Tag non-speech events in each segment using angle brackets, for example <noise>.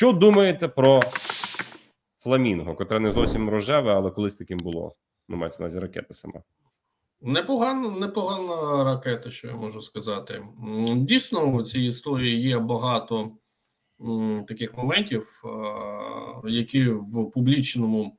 Що думаєте про фламінго, котре не зовсім рожеве, але колись таким було? Ну, мається на увазі ракета сама. Непогана, непогана ракета, що я можу сказати. Дійсно, у цій історії є багато таких моментів, які в публічному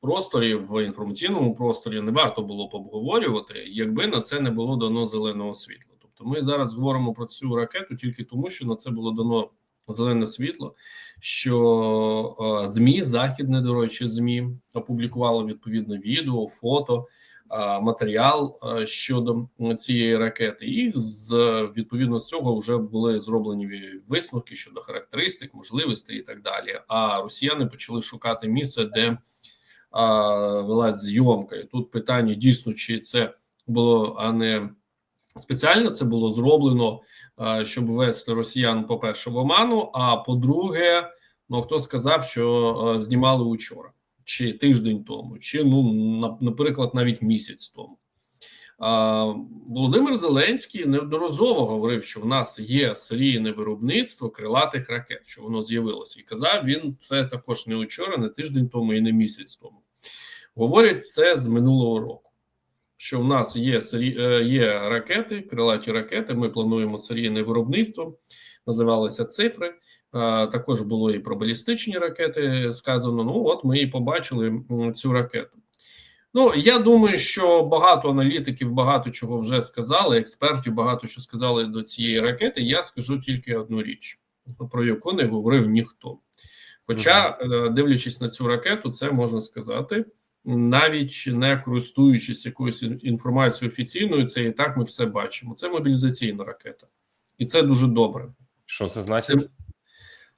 просторі, в інформаційному просторі не варто було б обговорювати, якби на це не було дано зеленого світла. Тобто, ми зараз говоримо про цю ракету тільки тому, що на це було дано зелене світло, що е, змі західне, до речі, змі опублікувало відповідне відео, фото матеріал щодо цієї ракети, і з відповідно з цього вже були зроблені висновки щодо характеристик, можливостей і так далі. А росіяни почали шукати місце, де велась зйомка. І тут питання дійсно, чи це було а не спеціально це було зроблено, щоб ввести росіян, по перше, в оману. А по-друге, ну хто сказав, що знімали учора чи тиждень тому, чи ну наприклад, навіть місяць тому. Володимир Зеленський неодноразово говорив, що в нас є серійне виробництво крилатих ракет, що воно з'явилося, і казав він це також не вчора, не тиждень тому і не місяць тому. Говорять це з минулого року. Що в нас є е, є ракети, крилаті ракети. Ми плануємо серійне виробництво, називалися цифри. Також було і про балістичні ракети сказано. Ну от ми і побачили цю ракету. Ну я думаю, що багато аналітиків багато чого вже сказали. Експертів багато що сказали до цієї ракети. Я скажу тільки одну річ, про яку не говорив ніхто. Хоча, е, дивлячись на цю ракету, це можна сказати, навіть не користуючись якоюсь інформацією офіційною, це і так ми все бачимо. Це мобілізаційна ракета, і це дуже добре. Що це значить?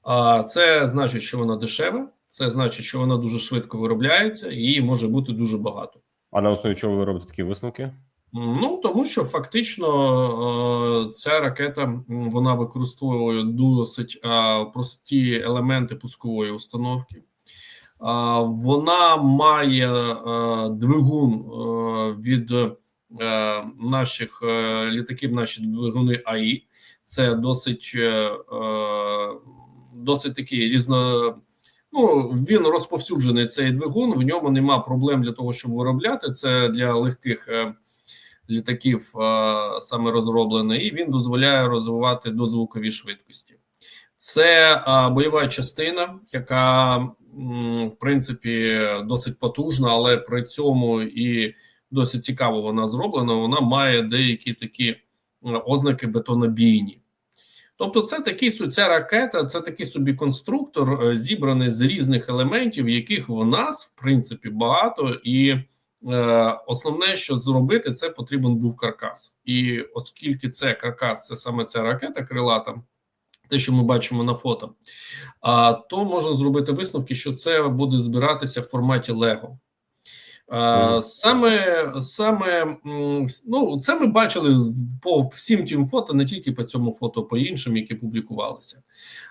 А це значить, що вона дешева, це значить, що вона дуже швидко виробляється, і її може бути дуже багато. А на основі чого ви робите такі висновки? Ну тому що фактично е, ця ракета вона використовує досить е, прості елементи пускової установки. Вона має е, двигун е, від е, наших літаків, наші двигуни АІ. Це досить, досить такий різно. Ну, він розповсюджений цей двигун. В ньому нема проблем для того, щоб виробляти. Це для легких літаків саме розроблений, і він дозволяє розвивати дозвукові швидкості. Це е, бойова частина, яка в принципі досить потужна, але при цьому і досить цікаво вона зроблена. Вона має деякі такі е, ознаки бетонобійні. Тобто, це такий ця ракета, це такий собі конструктор, е, зібраний з різних елементів, яких в нас в принципі багато, і е, основне, що зробити, це потрібен був каркас. І оскільки це каркас, це саме ця ракета крилата, те, що ми бачимо на фото, а то можна зробити висновки, що це буде збиратися в форматі Лего. А, Саме саме ну це ми бачили по всім тим фото, не тільки по цьому фото, по іншим, які публікувалися.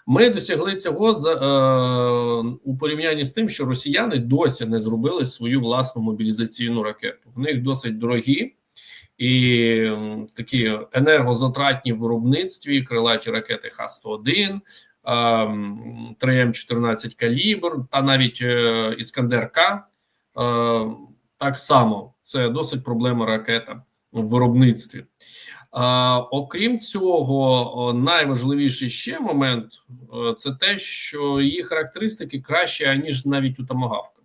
Ми досягли цього за е, у порівнянні з тим, що росіяни досі не зробили свою власну мобілізаційну ракету. В них досить дорогі і такі енергозатратні в виробництві крилаті ракети Х-101, ем, 3М14 калібр та навіть е, Іскандер К. Так само це досить проблема ракета в виробництві. Окрім цього, найважливіший ще момент е, це те, що її характеристики кращі, аніж навіть у Томагавка.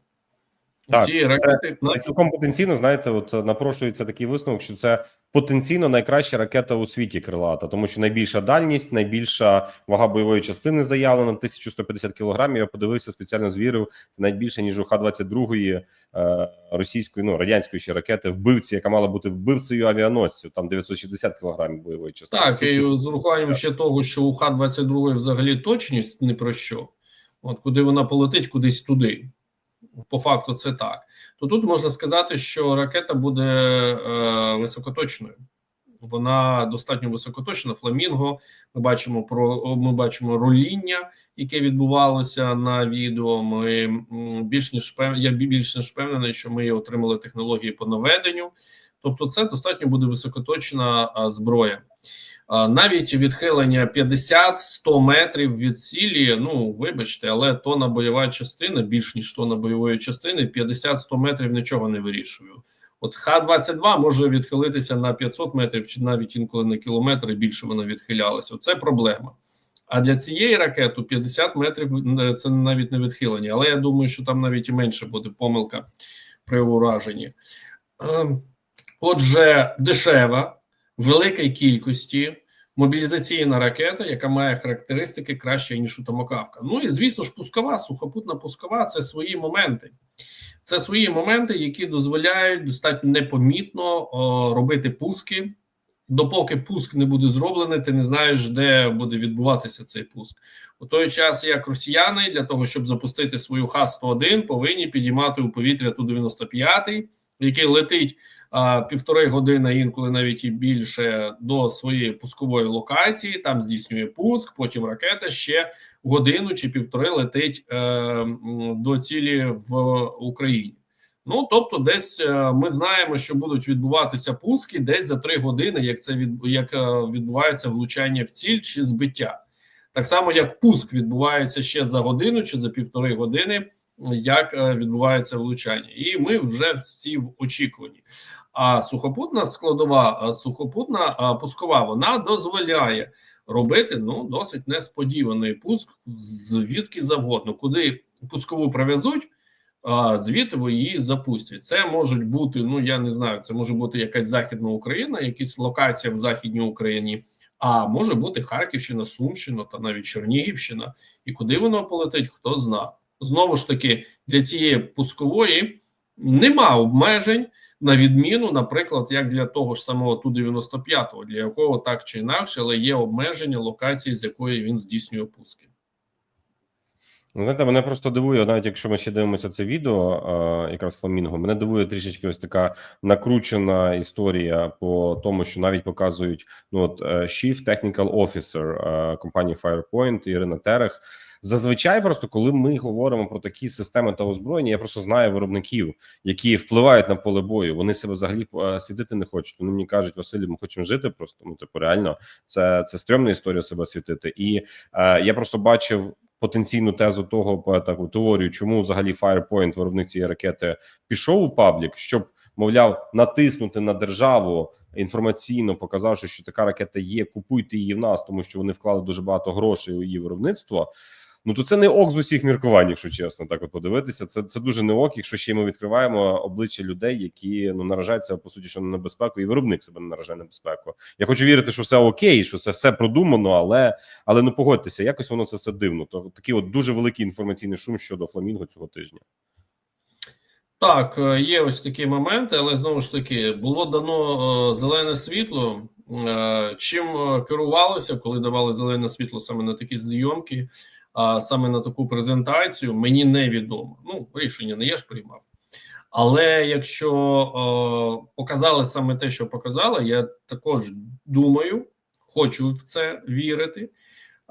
Так, Ці ракети Це цілком потенційно, знаєте, от напрошується такий висновок, що це потенційно найкраща ракета у світі крилата, тому що найбільша дальність, найбільша вага бойової частини заявлена 1150 кілограмів. Я подивився, спеціально звірив. Це навіть більше ніж у Х-22 е, російської, ну радянської ще ракети, вбивці, яка мала бути вбивцею авіаносців. Там 960 кілограмів бойової частини. Так, і з урахуванням ще того, що у Х-22 взагалі точність не про що. От куди вона полетить, кудись туди. По факту, це так. То тут можна сказати, що ракета буде е, високоточною. Вона достатньо високоточна. Фламінго. Ми бачимо про ми бачимо руління, яке відбувалося на відео. Ми більш ніж я більш ніж впевнений, що ми отримали технології по наведенню. Тобто, це достатньо буде високоточна зброя. Навіть відхилення 50-100 метрів від цілі, ну вибачте, але тонна бойова частина, більш ніж тонна бойової частини, 50-100 метрів нічого не вирішує. От Х-22 може відхилитися на 500 метрів чи навіть інколи на кілометр, і більше вона відхилялася. Це проблема. А для цієї ракети 50 метрів е, це навіть не відхилення. Але я думаю, що там навіть і менше буде помилка при ураженні. Ем, Отже, дешева, великої кількості мобілізаційна ракета, яка має характеристики краще, ніж у Томокавка. Ну і звісно ж, пускова, сухопутна пускова це свої моменти. Це свої моменти, які дозволяють достатньо непомітно о, робити пуски. Допоки пуск не буде зроблений, ти не знаєш, де буде відбуватися цей пуск. У той час, як росіяни, для того, щоб запустити свою Х-101, повинні підіймати у повітря Ту-95, який летить півтори години, інколи навіть і більше до своєї пускової локації. Там здійснює пуск. Потім ракета ще годину чи півтори летить е, до цілі в Україні. Ну тобто, десь е, ми знаємо, що будуть відбуватися пуски десь за три години, як це від як е, відбувається влучання в ціль чи збиття. Так само, як пуск відбувається ще за годину чи за півтори години, як е, відбувається влучання, і ми вже всі в очікуванні. А сухопутна складова, сухопутна пускова, вона дозволяє робити ну досить несподіваний пуск звідки завгодно, куди пускову привезуть. Звідти її запустять. Це можуть бути. Ну я не знаю, це може бути якась західна Україна, якась локація в західній Україні, а може бути Харківщина, Сумщина та навіть Чернігівщина. І куди воно полетить, хто зна. Знову ж таки, для цієї пускової нема обмежень, на відміну, наприклад, як для того ж самого ту 95 для якого так чи інакше, але є обмеження локації, з якої він здійснює пуски. Знаєте, мене просто дивує, навіть якщо ми ще дивимося це відео, якраз фламінго, мене дивує трішечки ось така накручена історія по тому, що навіть показують ну от е, Chief Technical Officer е, компанії Firepoint Ірина Терех. Зазвичай, просто коли ми говоримо про такі системи та озброєння, я просто знаю виробників, які впливають на поле бою. Вони себе взагалі е, світити не хочуть. Вони мені кажуть, Василь, ми хочемо жити. Просто ну типу реально це це стрьомна історія себе світити. І е, я просто бачив потенційну тезу того по таку теорію, чому взагалі Firepoint, виробник цієї ракети, пішов у паблік, щоб мовляв натиснути на державу інформаційно, показавши, що така ракета є. Купуйте її в нас, тому що вони вклали дуже багато грошей у її виробництво. Ну то це не ок з усіх міркувань, якщо чесно, так от подивитися. Це це дуже не ок, якщо ще ми відкриваємо обличчя людей, які ну наражаються по суті, що на небезпеку, і виробник себе не наражає на небезпеку. Я хочу вірити, що все окей, що це все продумано, але але ну погодьтеся, якось воно це все дивно. То такий от дуже великий інформаційний шум щодо фламінго цього тижня. Так, е, є ось такі моменти, але знову ж таки було дано е, зелене світло. Е, чим керувалося, коли давали зелене світло саме на такі зйомки, а саме на таку презентацію, мені невідомо. Ну, рішення не я ж приймав. Але якщо е, показали саме те, що показали, я також думаю, хочу в це вірити,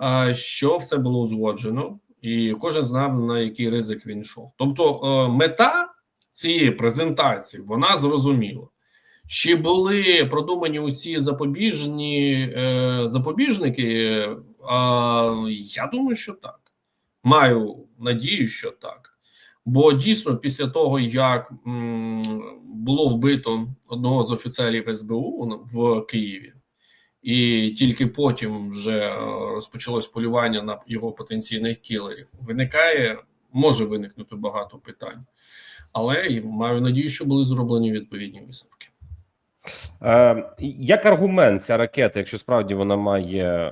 е, що все було узгоджено, і кожен знав на який ризик він йшов. Тобто, е, мета цієї презентації вона зрозуміла. Чи були продумані усі запобіжні е, запобіжники? Е, я думаю, що так. Маю надію, що так. Бо дійсно, після того, як було вбито одного з офіцерів СБУ в Києві, і тільки потім вже розпочалось полювання на його потенційних кілерів, виникає, може виникнути багато питань, але маю надію, що були зроблені відповідні висновки. Е, Як аргумент ця ракета, якщо справді вона має е,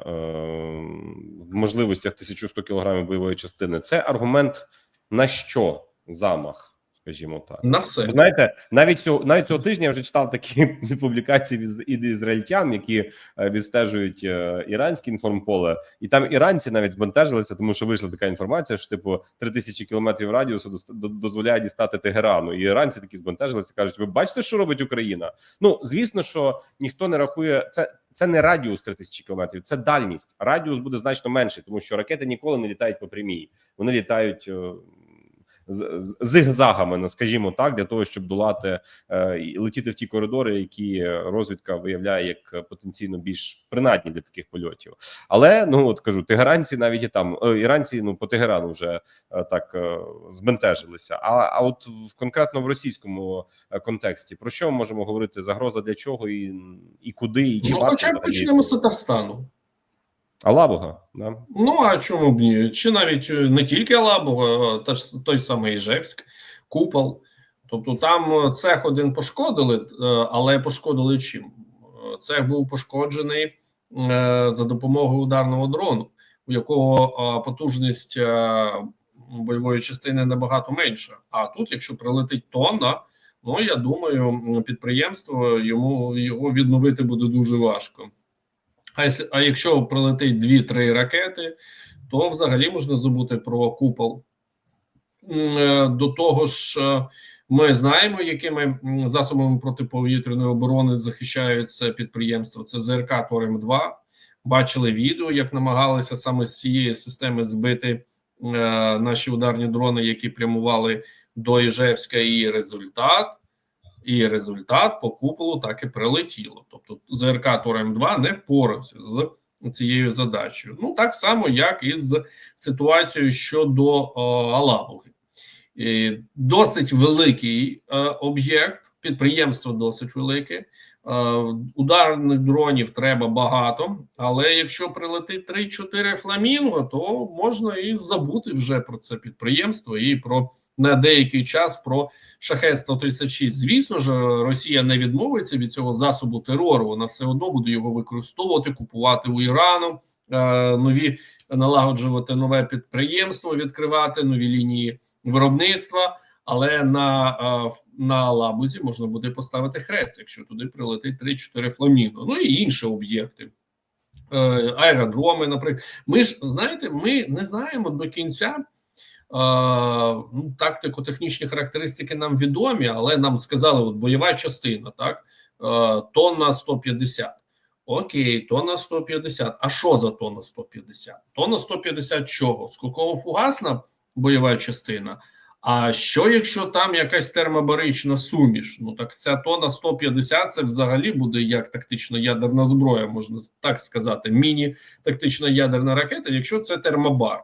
в можливостях 1100 кг бойової частини, це аргумент на що замах? Скажімо так, на все знаєте, навіть цього навіть цього тижня я вже читав такі <laughs> публікації від ізраїльтян, які е, відстежують е, іранське інформполе, і там іранці навіть збентежилися, тому що вийшла така інформація, що типу 3000 кілометрів радіусу дозволяє дістати Тегерану. І іранці такі збентежилися, кажуть: ви бачите, що робить Україна? Ну звісно, що ніхто не рахує це. Це не радіус 3000 кілометрів, це дальність. Радіус буде значно менший, тому що ракети ніколи не літають по прямій. Вони літають з- зигзагами, скажімо так, для того, щоб долати е, і летіти в ті коридори, які розвідка виявляє як потенційно більш принадні для таких польотів. Але ну от кажу, тегеранці навіть і там е, іранці ну по Тегерану вже е, так збентежилися. А, а от в конкретно в російському контексті про що ми можемо говорити? Загроза для чого і, і куди, і чи Ну, хоча б почнемо з Татарстану. Алабуга, да? Ну а чому б ні? Чи навіть е, не тільки Алабуга, та ж той самий Іжевськ, Купол. Тобто там е, цех один пошкодили, е, але пошкодили чим? Цех був пошкоджений за допомогою ударного дрону, у якого потужність бойової частини набагато менша. А тут, якщо прилетить тонна, ну я думаю, підприємство йому його відновити буде дуже важко. А якщо, а якщо прилетить 2-3 ракети, то взагалі можна забути про купол. Е, До того ж, е, ми знаємо, якими засобами протиповітряної оборони захищають це підприємство. Це ЗРК Торем 2 Бачили відео, як намагалися саме з цієї системи збити е, наші ударні дрони, які прямували до Іжевська, і результат. І результат по куполу так і прилетіло. Тобто ЗРК Торем 2 не впорався з цією задачею. Ну так само, як і з ситуацією щодо о, Алабуги. І досить великий е, об'єкт, підприємство досить велике. Е, ударних дронів треба багато, але якщо прилетить 3-4 фламінго, то можна і забути вже про це підприємство і про на деякий час про шахет 136 Звісно ж, Росія не відмовиться від цього засобу терору. Вона все одно буде його використовувати, купувати у Ірану, е, нові налагоджувати нове підприємство, відкривати нові лінії виробництва. Але на е, на лабузі можна буде поставити хрест, якщо туди прилетить 3-4 фламіно. Ну і інші об'єкти. Е, аеродроми, наприклад, ми ж знаєте, ми не знаємо до кінця. Ну, тактико-технічні характеристики нам відомі, але нам сказали, от бойова частина, так, тонна 150. Окей, тонна 150. А що за тонна 150? Тонна 150 чого? Скоково-фугасна бойова частина. А що, якщо там якась термобарична суміш? Ну так ця тонна 150 це взагалі буде як тактична ядерна зброя, можна так сказати, міні-тактична ядерна ракета, якщо це термобар.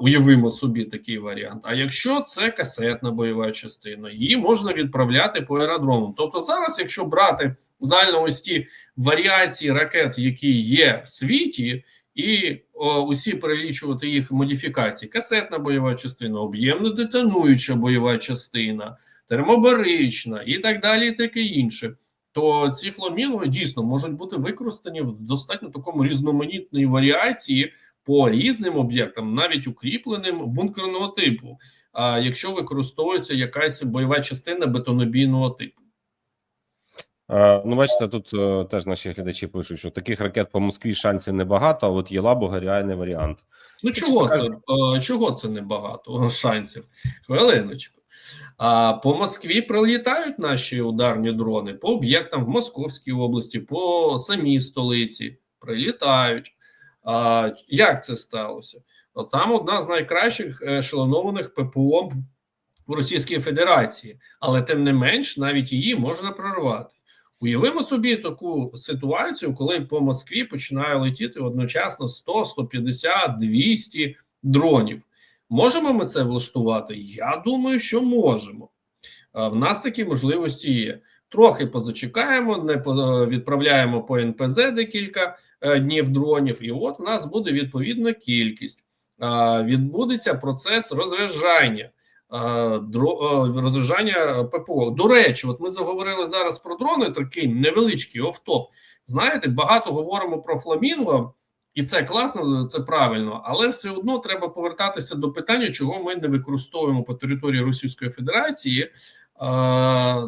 Уявимо собі такий варіант. А якщо це касетна бойова частина, її можна відправляти по аеродромам. Тобто, зараз, якщо брати загально ось ті варіації ракет, які є в світі, і о, усі перелічувати їх модифікації: касетна бойова частина, об'ємно детонуюча бойова частина, термобарична і так далі, і таке інше. То ці фламінго дійсно можуть бути використані в достатньо такому різноманітній варіації по різним об'єктам, навіть укріпленим бункерного типу, а якщо використовується якась бойова частина бетонобійного типу. Е, Ну, бачите, тут е, теж наші глядачі пишуть, що таких ракет по Москві шансів небагато, а от є Лабуга реальний варіант. Ну чого це е, чого це небагато <laughs> шансів? Хвилиночку. А по Москві прилітають наші ударні дрони по об'єктам в Московській області, по самій столиці прилітають. А, Як це сталося? Там одна з найкращих ешелонованих ППО в Російській Федерації, але тим не менш, навіть її можна прорвати. Уявимо собі таку ситуацію, коли по Москві починає летіти одночасно 100, 150, 200 дронів. Можемо ми це влаштувати? Я думаю, що можемо. В нас такі можливості є. Трохи позачекаємо, не відправляємо по НПЗ декілька днів дронів, і от в нас буде відповідна кількість. Відбудеться процес розряджання. Розряджання ППО. До речі, от ми заговорили зараз про дрони, такий невеличкий офтоп. Знаєте, багато говоримо про фламінго, і це класно, це правильно, але все одно треба повертатися до питання, чого ми не використовуємо по території Російської Федерації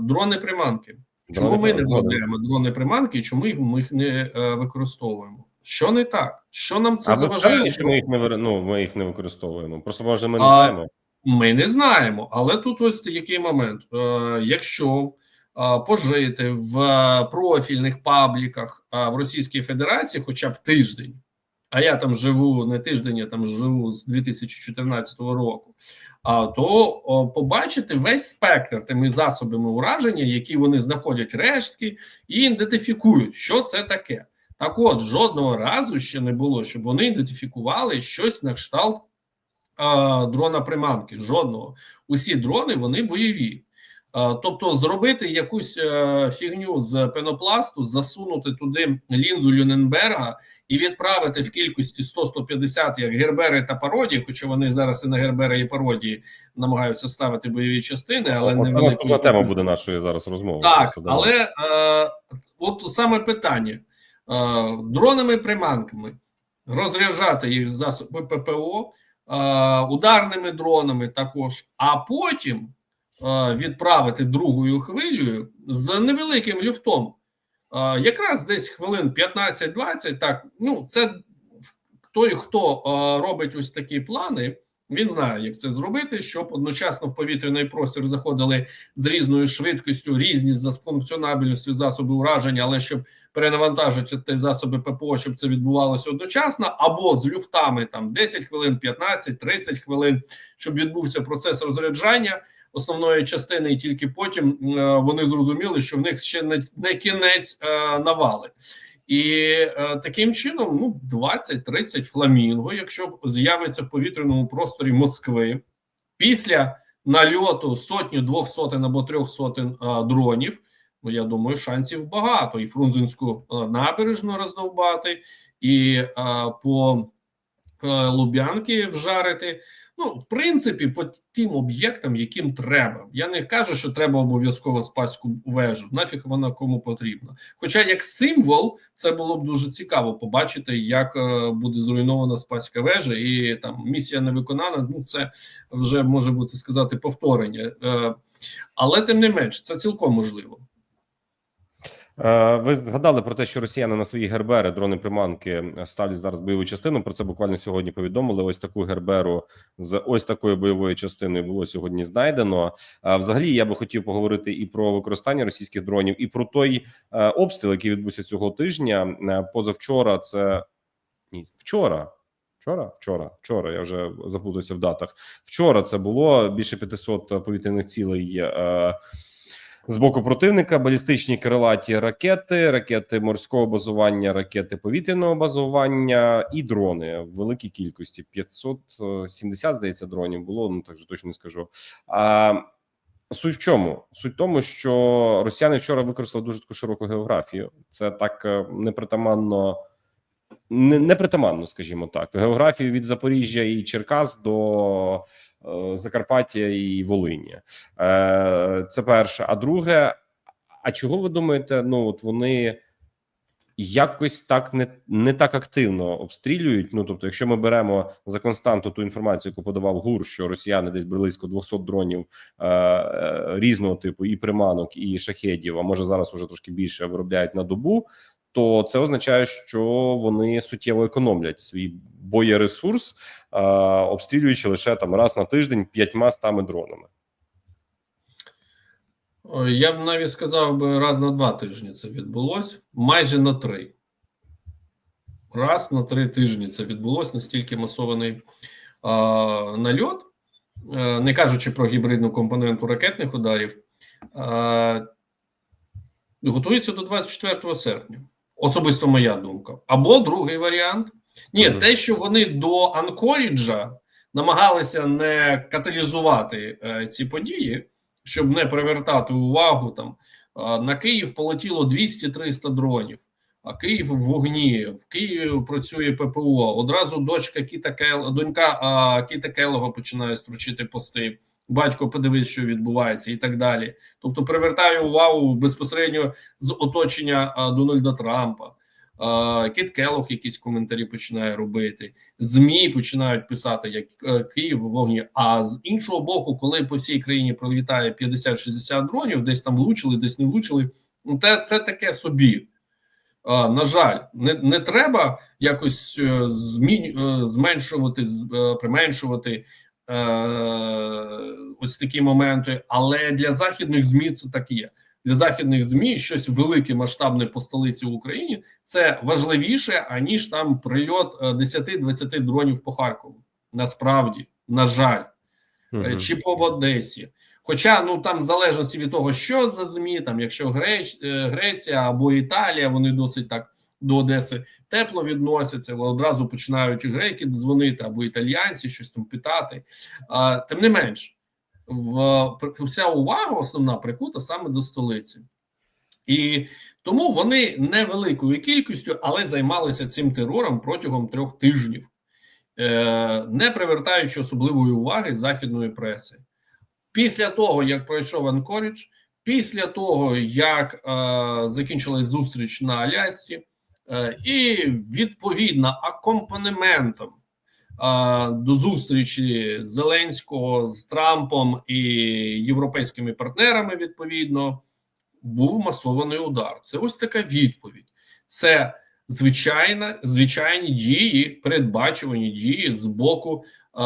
дрони приманки. Чому ми не виробляємо дрони приманки, чому ми їх не е, використовуємо? Що не так? Що нам це а заважає? Що ми їх не ну, ми їх не використовуємо. Просто може ми не а, знаємо. Ми не знаємо, але тут ось який момент. Е, якщо е, пожити в профільних пабліках в Російській Федерації, хоча б тиждень, а я там живу не тиждень, я там живу з 2014 року. То побачити весь спектр тими засобами ураження, які вони знаходять рештки і ідентифікують, що це таке. Так, от жодного разу ще не було, щоб вони ідентифікували щось на кшталт дрона приманки. Жодного. Усі дрони вони бойові. А, тобто, зробити якусь е, фігню з пенопласту, засунути туди лінзу Люненберга і відправити в кількості 100-150, як гербери та пародії, хоча вони зараз і на гербери і пародії намагаються ставити бойові частини, але От не це наступна тема буде нашої зараз розмови. так, але е, от саме питання: е, дронами приманками розряджати їх засоби ППО, е, ударними дронами також, а потім е, відправити другою хвилею з невеликим люфтом. Е, якраз десь хвилин 15-20, так, ну, це той, хто е, робить ось такі плани, він знає, як це зробити, щоб одночасно в повітряний простір заходили з різною швидкістю, різні за функціонабельністю засоби ураження, але щоб перенавантажити ті засоби ППО, щоб це відбувалося одночасно, або з люфтами там 10 хвилин, 15, 30 хвилин, щоб відбувся процес розряджання основної частини, і тільки потім е, вони зрозуміли, що в них ще не, не кінець е, навали. І е, таким чином, ну 20-30 фламінго, якщо з'явиться в повітряному просторі Москви після нальоту сотню, двох сотень або трьох сотень дронів. Ну я думаю, шансів багато. І Фрунзенську набережну роздовбати, і е, по Лубянки вжарити. Ну, в принципі, по тим об'єктам, яким треба. Я не кажу, що треба обов'язково спаську вежу. Нафіг вона кому потрібна. Хоча як символ, це було б дуже цікаво побачити, як е, буде зруйнована спаська вежа, і там місія не виконана. Ну, це вже може бути сказати повторення. Е, але тим не менш, це цілком можливо. Е, Ви згадали про те, що росіяни на свої гербери, дрони приманки ставлять зараз бойову частину. Про це буквально сьогодні повідомили. Ось таку герберу з ось такою бойовою частиною було сьогодні знайдено. А взагалі я би хотів поговорити і про використання російських дронів, і про той е, обстріл, який відбувся цього тижня. Е, Позавчора це ні, вчора. Вчора, вчора, вчора. Я вже заплутався в датах. Вчора це було більше 500 повітряних цілей. Е, з боку противника балістичні крилаті ракети, ракети морського базування, ракети повітряного базування і дрони в великій кількості 570, здається, дронів було. Ну так же точно не скажу. А суть в чому? Суть в тому, що росіяни вчора використали дуже таку широку географію. Це так е, непритаманно. Не, скажімо так, географію від Запоріжжя і Черкас до е, Закарпаття і Волині. Е, це перше. А друге, а чого ви думаєте? Ну от вони якось так не, не так активно обстрілюють. Ну тобто, якщо ми беремо за константу ту інформацію, яку подавав ГУР, що росіяни десь близько 200 дронів е, е, різного типу, і приманок, і шахедів, а може зараз вже трошки більше виробляють на добу. То це означає, що вони суттєво економлять свій боєресурс, е, обстрілюючи лише там раз на тиждень п'ятьма стами дронами. Я б навіть сказав би раз на два тижні це відбулось, майже на три. Раз на три тижні це відбулось настільки масований а, нальот, а, не кажучи про гібридну компоненту ракетних ударів, а, готується до 24 серпня. Особисто моя думка. Або другий варіант. Ні, Мгм. те, що вони до Анкоріджа намагалися не каталізувати е, ці події, щоб не привертати увагу там а, на Київ полетіло 200-300 дронів. А Київ в вогні, в Києві працює ППО. Одразу дочка Кіта Кел, донька а, Кіта Келого починає стручити пости. Батько подивись, що відбувається, і так далі. Тобто, привертає увагу безпосередньо з оточення Дональда Трампа. А, Кіт Келох якісь коментарі починає робити. ЗМІ починають писати, як е, Київ в вогні. А з іншого боку, коли по всій країні пролітає 50-60 дронів, десь там влучили, десь не влучили. ну, Те це таке собі. На жаль, не не треба якось е, змінь, е, зменшувати, применшувати ось такі моменти, але для західних змі це так і є. для західних змі щось велике масштабне по столиці в Україні це важливіше аніж там прильот е, 10-20 дронів по Харкову. Насправді, на жаль, Е, Мгм. чи по в Одесі. Хоча ну там в залежності від того, що за змі, там якщо Греч, е, Греція або Італія, вони досить так до Одеси тепло відносяться, але одразу починають греки дзвонити або італіянці, щось там питати. А, тим не менш, в вся увага основна прикута саме до столиці. І тому вони невеликою кількістю, але займалися цим терором протягом трьох тижнів, е, не привертаючи особливої уваги західної преси. Після того, як пройшов Анкорідж, після того, як е, закінчилась зустріч на Алясці, і відповідно акомпанементом е, до зустрічі Зеленського з Трампом і європейськими партнерами, відповідно, був масований удар. Це ось така відповідь. Це звичайна, звичайні дії, передбачувані дії з боку е,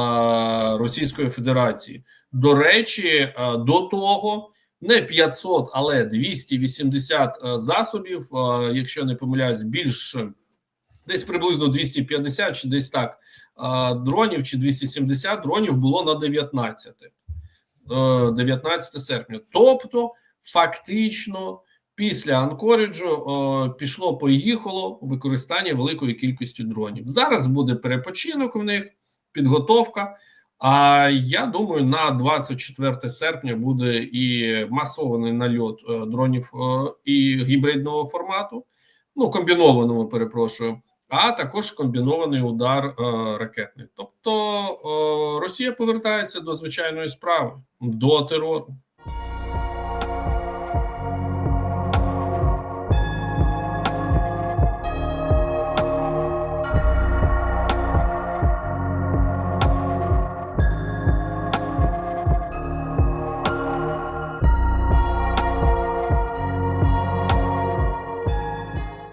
Російської Федерації. До речі, е, до того не 500, але 280 е, засобів, е, якщо не помиляюсь, більш е, десь приблизно 250 чи десь так е, дронів, чи 270 дронів було на 19, е, 19 серпня. Тобто, фактично, після Анкоріджу е, пішло поїхало використання великої кількості дронів. Зараз буде перепочинок в них, підготовка. А я думаю, на 24 серпня буде і масований нальот е, дронів е, і гібридного формату, ну комбінованого, перепрошую, а також комбінований удар е, ракетний. Тобто Росія повертається до звичайної справи, до терору.